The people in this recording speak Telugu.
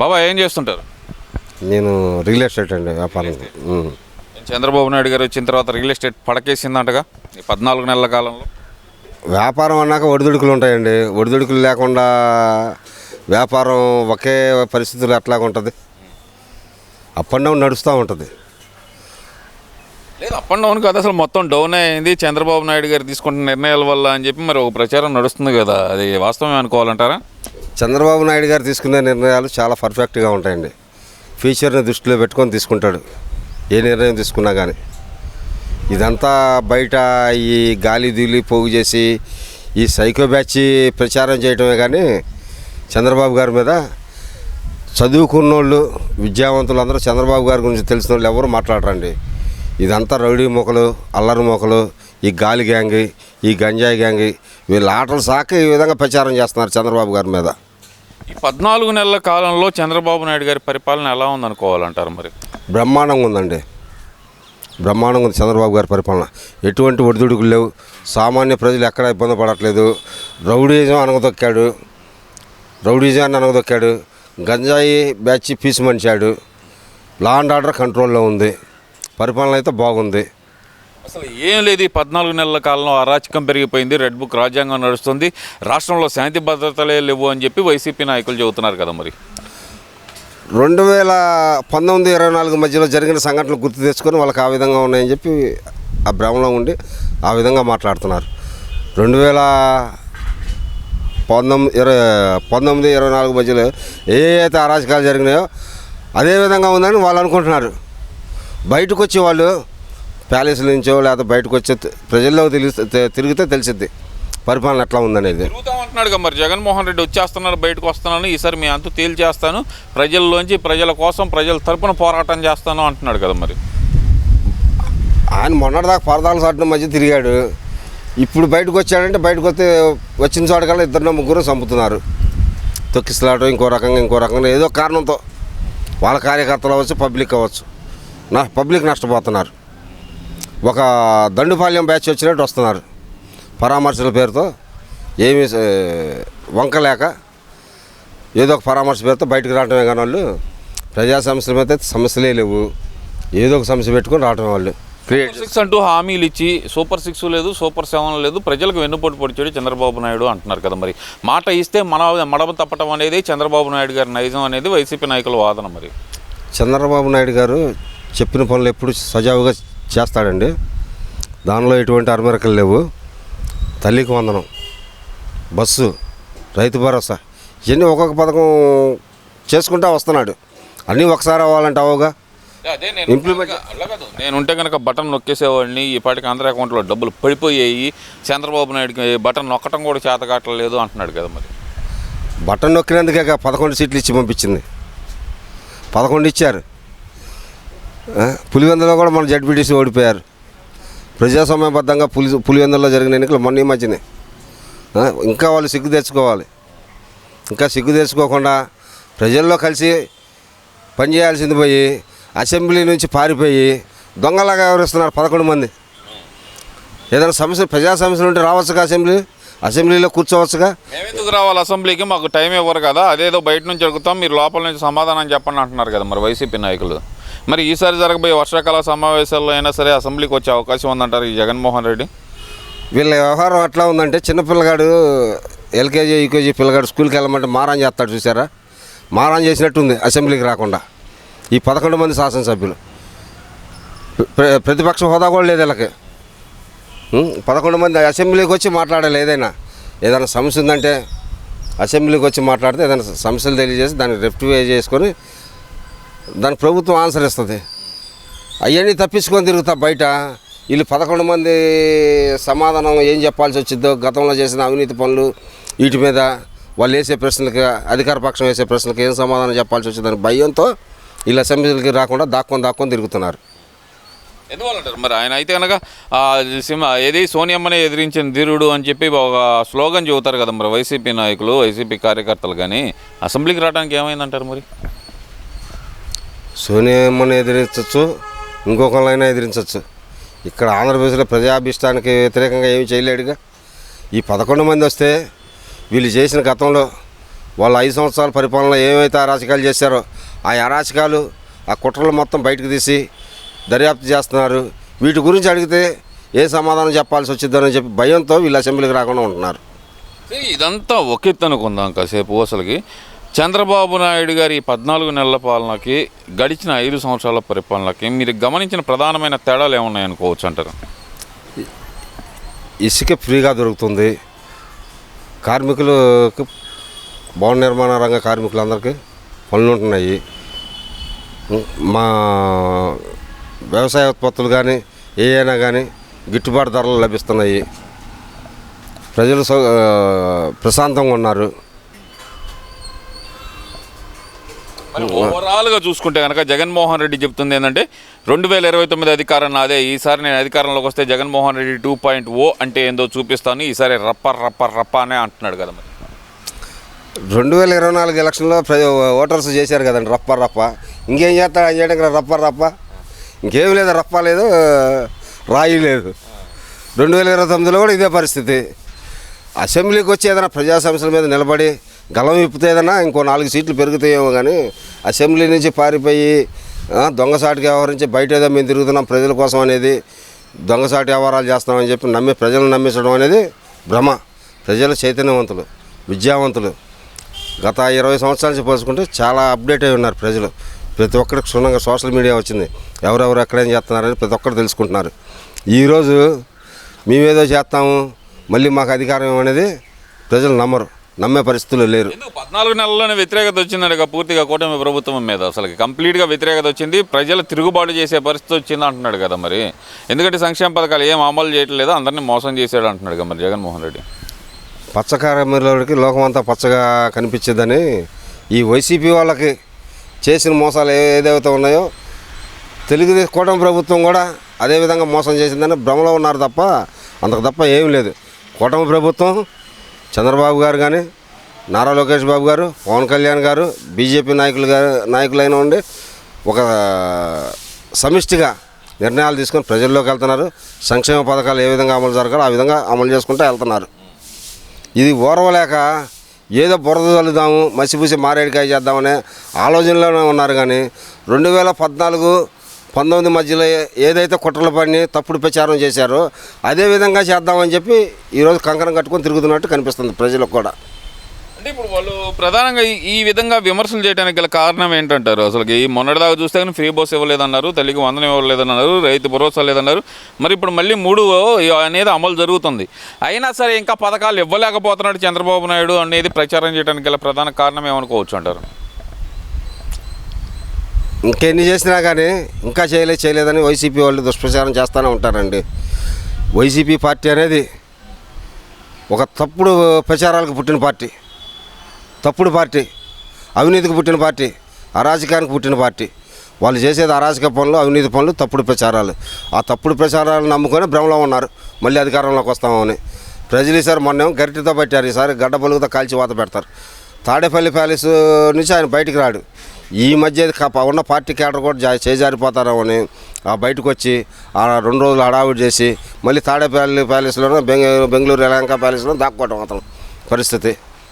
బాబా ఏం చేస్తుంటారు? నేను రియల్ ఎస్టేట్ అండి వ్యాపారం. చంద్రబాబు నాయుడు గారు వచ్చిన తర్వాత రియల్ ఎస్టేట్ పడకేసిందంటగా ఈ పద్నాలుగు నెలల కాలంలో? వ్యాపారం అన్నాక ఒడిదుడుకులు ఉంటాయండి. ఒడిదుడుకులు లేకుండా వ్యాపారం ఒకే పరిస్థితులు ఎట్లాగా ఉంటుంది? అప్ అండ్ డౌన్ నడుస్తూ ఉంటుంది. లేదు అప్ అండ్ డౌన్ కాదు అసలు మొత్తం డౌన్ అయింది. చంద్రబాబు నాయుడు గారు తీసుకుంటున్న నిర్ణయాల వల్ల అని చెప్పి మరి ఒక ప్రచారం నడుస్తుంది కదా. అది వాస్తవమే అనుకోవాలంటారా? చంద్రబాబు నాయుడు గారు తీసుకునే నిర్ణయాలు చాలా పర్ఫెక్ట్గా ఉంటాయండి. ఫ్యూచర్ని దృష్టిలో పెట్టుకొని తీసుకుంటాడు. ఏ నిర్ణయం తీసుకున్నా కానీ ఇదంతా బయట ఈ గాలి దూలి పోగు చేసి ఈ సైకో బ్యాచ్ ప్రచారం చేయటమే కానీ చంద్రబాబు గారి మీద చదువుకున్నోళ్ళు విద్యావంతులు అందరూ చంద్రబాబు గారి గురించి తెలిసిన వాళ్ళు ఎవరు మాట్లాడరండి. ఇదంతా రౌడీ మొక్కలు అల్లరి మొక్కలు ఈ గాలి గ్యాంగ్ ఈ గంజాయి గ్యాంగ్ వీళ్ళ ఆటలు సాక ఈ విధంగా ప్రచారం చేస్తున్నారు చంద్రబాబు గారి మీద. ఈ పద్నాలుగు నెలల కాలంలో చంద్రబాబు నాయుడు గారి పరిపాలన ఎలా ఉందనుకోవాలంటారు మరి? బ్రహ్మాండంగా ఉందండి. బ్రహ్మాండంగా ఉంది చంద్రబాబు గారి పరిపాలన. ఎటువంటి ఒడిదుడుకులు లేవు. సామాన్య ప్రజలు ఎక్కడ ఇబ్బంది పడట్లేదు. రౌడీజం అనగదొక్కాడు. రౌడీజాన్ని అనగదొక్కాడు. గంజాయి బ్యాచ్ పీసు మనిషాడు లా అండ్ ఆర్డర్ కంట్రోల్లో ఉంది. పరిపాలన అయితే బాగుంది. అసలు ఏం లేదు ఈ పద్నాలుగు నెలల కాలంలో అరాచకం పెరిగిపోయింది రెడ్ బుక్ రాజ్యాంగం నడుస్తుంది రాష్ట్రంలో శాంతి భద్రతలే లేవు అని చెప్పి వైసీపీ నాయకులు చెబుతున్నారు కదా మరి. రెండు వేల పంతొమ్మిది ఇరవై నాలుగు మధ్యలో జరిగిన సంఘటనలు గుర్తు తెచ్చుకొని వాళ్ళకి ఆ విధంగా ఉన్నాయని చెప్పి ఆ భ్రమలో ఉండి ఆ విధంగా మాట్లాడుతున్నారు. రెండు వేల పంతొమ్మిది ఇరవై పంతొమ్మిది ఇరవై నాలుగు మధ్యలో ఏ అయితే అరాచకాలు జరిగినాయో అదే విధంగా ఉందని వాళ్ళు అనుకుంటున్నారు. బయటకు వచ్చి వాళ్ళు ప్యాలెస్ నుంచో లేకపోతే బయటకు వచ్చే ప్రజల్లో తెలిస్తే తిరిగితే తెలిసిద్ది. పరిపాలన ఎట్లా ఉందనేది. కదా మరి. జగన్మోహన్ రెడ్డి వచ్చేస్తున్నారు బయటకు వస్తున్నాను ఈసారి మీ అంతు తేల్చేస్తాను. ప్రజల్లోంచి ప్రజల కోసం ప్రజల తరపున పోరాటం చేస్తాను అంటున్నాడు కదా మరి. ఆయన మొన్నటిదాకా పరదాల చాటున మధ్య తిరిగాడు. ఇప్పుడు బయటకు వచ్చాడంటే బయటకు వస్తే వచ్చిన చోటకల్లా ఇద్దరు ముగ్గురు చంపుతున్నారు. తొక్కిసలాటం ఇంకో రకంగా ఇంకో రకంగా ఏదో కారణంతో వాళ్ళ కార్యకర్తలు అవ్వచ్చు పబ్లిక్ అవ్వచ్చు. నా పబ్లిక్ నష్టపోతున్నారు. ఒక దండుపాల్యం బ్యాచ్ వచ్చినట్టు వస్తున్నారు పరామర్శల పేరుతో. ఏమీ స- వంక లేక ఏదో ఒక పరామర్శ పేరుతో బయటకు రావటమే కానీ వాళ్ళు ప్రజా సమస్యల మీద సమస్యలే లేవు. ఏదో ఒక సమస్య పెట్టుకొని రావటం వాళ్ళు. క్రియేట్ సిక్స్ అంటూ హామీలు ఇచ్చి సూపర్ సిక్స్ లేదు సూపర్ సెవెన్ లేదు ప్రజలకు వెన్నుపోటు పొడిచాడు చంద్రబాబు నాయుడు అంటున్నారు కదా మరి. మాట ఇస్తే మన మడమ తప్పటం అనేది చంద్రబాబు నాయుడు గారి నైజం అనేది వైసీపీ నాయకుల వాదన మరి. చంద్రబాబు నాయుడు గారు చెప్పిన పనులు ఎప్పుడు సజావుగా చేస్తాడండి. దానిలో ఎటువంటి అరమరికలు లేవు. తల్లికి వందనం. బస్సు రైతు భరోసా ఇవన్నీ ఒక్కొక్క పథకం చేసుకుంటా వస్తున్నాడు. అన్నీ ఒకసారి అవ్వాలంటే అవగా అదే నేను ఉంటే కనుక బటన్ నొక్కేసేవాడిని. ఈ పాటికి అందరి అకౌంట్లో డబ్బులు పడిపోయాయి. చంద్రబాబు నాయుడుకి బటన్ నొక్కటం కూడా చేత కావట్లేదు అంటున్నాడు కదా మరి. బటన్ నొక్కినందుకే పదకొండు సీట్లు ఇచ్చి పంపించింది. పదకొండు ఇచ్చారు. పులివెందులో కూడా మన జడ్పీటీసీ ఓడిపోయారు. ప్రజాస్వామ్యబద్ధంగా పులి పులివెందులో జరిగిన ఎన్నికలు మొన్న ఈ మధ్యనే. ఇంకా వాళ్ళు సిగ్గు తెచ్చుకోవాలి. ఇంకా సిగ్గు తెచ్చుకోకుండా ప్రజల్లో కలిసి పనిచేయాల్సింది పోయి అసెంబ్లీ నుంచి పారిపోయి దొంగలాగా వ్యవహరిస్తున్నారు పదకొండు మంది. ఏదైనా సమస్య ప్రజా సమస్యలు ఉంటే రావచ్చుగా అసెంబ్లీ? అసెంబ్లీలో కూర్చోవచ్చుగా? ఎందుకు రావాలి అసెంబ్లీకి? మాకు టైం ఇవ్వరు కదా. అదేదో బయట నుంచి అడుగుతాం మీరు లోపల నుంచి సమాధానం చెప్పండి అంటున్నారు కదా మరి వైసీపీ నాయకులు. మరి ఈసారి జరగబోయే వర్షాకాల సమావేశాల్లో అయినా సరే అసెంబ్లీకి వచ్చే అవకాశం ఉందంటారు ఈ జగన్మోహన్ రెడ్డి? వీళ్ళ వ్యవహారం ఎట్లా ఉందంటే చిన్న పిల్లగాడు ఎల్కేజీ యూకేజీ పిల్లగాడు స్కూల్కి వెళ్ళమంటే మారాన్ చేస్తాడు చూసారా? మారాన్ చేసినట్టుంది అసెంబ్లీకి రాకుండా. ఈ పదకొండు మంది శాసనసభ్యులు. ప్రతిపక్ష హోదా కూడా లేదు వీళ్ళకి. పదకొండు మంది అసెంబ్లీకి వచ్చి మాట్లాడాలి ఏదైనా. ఏదైనా సమస్య ఉందంటే అసెంబ్లీకి వచ్చి మాట్లాడితే ఏదైనా సమస్యలు తెలియజేసి దాన్ని రెక్టిఫై చేసుకొని దానికి ప్రభుత్వం ఆన్సర్ ఇస్తుంది. అవన్నీ తప్పించుకొని తిరుగుతా బయట. వీళ్ళు పదకొండు మంది సమాధానం ఏం చెప్పాల్సి వచ్చిందో గతంలో చేసిన అవినీతి పనులు వీటి మీద వాళ్ళు వేసే ప్రశ్నలకి అధికార పక్షం వేసే ప్రశ్నలకు ఏం సమాధానం చెప్పాల్సి వచ్చిందని భయంతో వీళ్ళు అసెంబ్లీకి రాకుండా దాక్కొని దాక్కొని తిరుగుతున్నారు. ఎందువల్లంటారు? మరి ఆయన అయితే కనుక సినిమా సింహ ఏది సోనియమ్మనే ఎదిరించిన ధీరుడు అని చెప్పి ఒక స్లోగన్ చెబుతారు కదా మరి వైసీపీ నాయకులు వైసీపీ కార్యకర్తలు కానీ అసెంబ్లీకి రావడానికి ఏమైందంటారు మరి? సోనియామ్మని ఎదిరించవచ్చు ఇంకొకళ్ళైనా ఎదిరించవచ్చు ఇక్కడ ఆంధ్రప్రదేశ్లో ప్రజాభిష్టానికి వ్యతిరేకంగా ఏమి చేయలేడుగా. ఈ పదకొండు మంది వస్తే వీళ్ళు చేసిన గతంలో వాళ్ళు ఐదు సంవత్సరాల పరిపాలనలో ఏమైతే అరాచకాలు చేశారో ఆ అరాచకాలు ఆ కుట్రలు మొత్తం బయటకు తీసి దర్యాప్తు చేస్తున్నారు. వీటి గురించి అడిగితే ఏ సమాధానం చెప్పాల్సి వచ్చిందని చెప్పి భయంతో వీళ్ళు అసెంబ్లీకి రాకుండా ఉంటున్నారు. ఇదంతా ఒక ఎత్తు అనుకుందాం కాసేపు అసలుకి. చంద్రబాబు నాయుడు గారి ఈ పద్నాలుగు నెలల పాలనకి గడిచిన ఐదు సంవత్సరాల పరిపాలనకి మీరు గమనించిన ప్రధానమైన తేడాలు ఏమున్నాయి అనుకోవచ్చు అంటారు? ఇసుక ఫ్రీగా దొరుకుతుంది. కార్మికులకు భవన నిర్మాణ రంగ కార్మికులందరికీ పనులు ఉంటున్నాయి. మా వ్యవసాయ ఉత్పత్తులు కానీ ఏవైనా కానీ గిట్టుబాటు ధరలు లభిస్తున్నాయి. ప్రజలు ప్రశాంతంగా ఉన్నారు. మరి ఓవరాల్గా చూసుకుంటే కనుక జగన్మోహన్ రెడ్డి చెప్తుంది ఏంటంటే రెండు వేల ఇరవై తొమ్మిది అధికారం నాదే ఈసారి నేను అధికారంలోకి వస్తే Jaganmohan Reddy two point O అంటే ఏందో చూపిస్తాను ఈసారి రప్ప రప్ప రప్ప అనే అంటున్నాడు కదా మరి. రెండు వేల ఇరవై నాలుగు ఎలక్షన్లో ఓటర్స్ చేశారు కదండి రప్ప రప్ప. ఇంకేం చేస్తాడు? ఆయన చేయడానికి రప్ప రప్ప. ఇంకేం లేదు రప్ప లేదు రాయి లేదు. రెండు వేల ఇరవై తొమ్మిదిలో కూడా ఇదే పరిస్థితి. అసెంబ్లీకి వచ్చి ఏదైనా ప్రజా సమస్యల మీద నిలబడి గలం విప్పితే ఇంకో నాలుగు సీట్లు పెరుగుతాయేమో కానీ అసెంబ్లీ నుంచి పారిపోయి దొంగసాటి దొంగసాటికి వ్యవహరించి బయట ఏదో మేము తిరుగుతున్నాం ప్రజల కోసం అనేది దొంగసాటి వ్యవహారాలు చేస్తామని చెప్పి నమ్మి ప్రజలను నమ్మించడం అనేది భ్రమ. ప్రజలు చైతన్యవంతులు విద్యావంతులు. గత ఇరవై సంవత్సరాల నుంచి పోల్చుకుంటే చాలా అప్డేట్ అయి ఉన్నారు ప్రజలు. ప్రతి ఒక్కరికి క్షుణ్ణంగా సోషల్ మీడియా వచ్చింది. ఎవరెవరు ఎక్కడేం చేస్తున్నారని ప్రతి ఒక్కరు తెలుసుకుంటున్నారు. ఈరోజు మేమేదో చేస్తాము మళ్ళీ మాకు అధికారం అనేది ప్రజలు నమ్మరు. నమ్మే పరిస్థితులు లేరు. పద్నాలుగు నెలల్లోనే వ్యతిరేకత వచ్చిందండి పూర్తిగా కూటమి ప్రభుత్వం మీద అసలు కంప్లీట్గా వ్యతిరేకత వచ్చింది. ప్రజలు తిరుగుబాటు చేసే పరిస్థితి వచ్చింది అంటున్నాడు కదా మరి. ఎందుకంటే సంక్షేమ పథకాలు ఏం అమలు చేయట్లేదు అందరినీ మోసం చేసాడు అంటున్నాడు కదా మరి జగన్మోహన్ రెడ్డి. పచ్చకారమిలోకి లోకం అంతా పచ్చగా కనిపించేదని ఈ వైసీపీ వాళ్ళకి చేసిన మోసాలు ఏదైతే ఉన్నాయో తెలుగుదేశం కూటమి ప్రభుత్వం కూడా అదే విధంగా మోసం చేసిందని భ్రమలో ఉన్నారు తప్ప అంతకు తప్ప ఏం లేదు. కూటమి ప్రభుత్వం చంద్రబాబు గారు కానీ నారా లోకేష్ బాబు గారు పవన్ కళ్యాణ్ గారు బీజేపీ నాయకులు గారు నాయకులైన ఉండి ఒక సమిష్టిగా నిర్ణయాలు తీసుకొని ప్రజల్లోకి వెళ్తున్నారు. సంక్షేమ పథకాలు ఏ విధంగా అమలు జరగాలో ఆ విధంగా అమలు చేసుకుంటూ వెళ్తున్నారు. ఇది ఓర్వలేక ఏదో బురద చల్లుదాము మసిపూసి మారేడికాయ చేద్దామనే ఆలోచనలోనే ఉన్నారు కానీ రెండు వేల పద్నాలుగు పంతొమ్మిది మధ్యలో ఏదైతే కుట్రలు పని తప్పుడు ప్రచారం చేశారో అదే విధంగా చేద్దామని చెప్పి ఈరోజు కంకణం కట్టుకొని తిరుగుతున్నట్టు కనిపిస్తుంది ప్రజలకు కూడా. అంటే ఇప్పుడు వాళ్ళు ప్రధానంగా ఈ- ఈ విధంగా విమర్శలు చేయడానికి గల కారణం ఏంటంటారు? అసలు ఈ మొన్నటిదాకా చూస్తే కానీ ఫ్రీ బస్ ఇవ్వలేదన్నారు తల్లికి వందనం ఇవ్వలేదన్నారు రైతు భరోసా లేదన్నారు. మరి ఇప్పుడు మళ్ళీ మూడు అనేది అమలు జరుగుతుంది. అయినా సరే ఇంకా పథకాలు ఇవ్వలేకపోతున్నాడు చంద్రబాబు నాయుడు అనేది ప్రచారం చేయడానికి గల ప్రధాన కారణం ఏమనుకోవచ్చు అంటారు? ఇంకెన్ని చేసినా కానీ ఇంకా చేయలేదు చేయలేదని వైసీపీ వాళ్ళు దుష్ప్రచారం చేస్తూనే ఉంటారండి. వైసీపీ పార్టీ అనేది ఒక తప్పుడు ప్రచారాలకు పుట్టిన పార్టీ. తప్పుడు పార్టీ. అవినీతికి పుట్టిన పార్టీ. అరాజకానికి పుట్టిన పార్టీ. వాళ్ళు చేసేది అరాజక పనులు అవినీతి పనులు తప్పుడు ప్రచారాలు. ఆ తప్పుడు ప్రచారాలను నమ్ముకొని భ్రమలో ఉన్నారు. మళ్ళీ అధికారంలోకి వస్తామని. ప్రజలు ఈసారి మొన్న ఏమో గరిటెతో ఈసారి గడ్డ పలుగుతో కాల్చి వాత పెడతారు. తాడేపల్లి ప్యాలెస్ నుంచి ఆయన బయటికి రాడు. ఈ మధ్య ఉన్న పార్టీ కేడర్ కూడా జా చేజారిపోతారేమని ఆ బయటకు వచ్చి ఆ రెండు రోజులు హడావుడి చేసి మళ్ళీ తాడేపల్లి ప్యాలెస్లోనూ బెంగళూరు బెంగళూరు యలహంక ప్యాలెస్లో దాక్కోవటం అతను పరిస్థితి.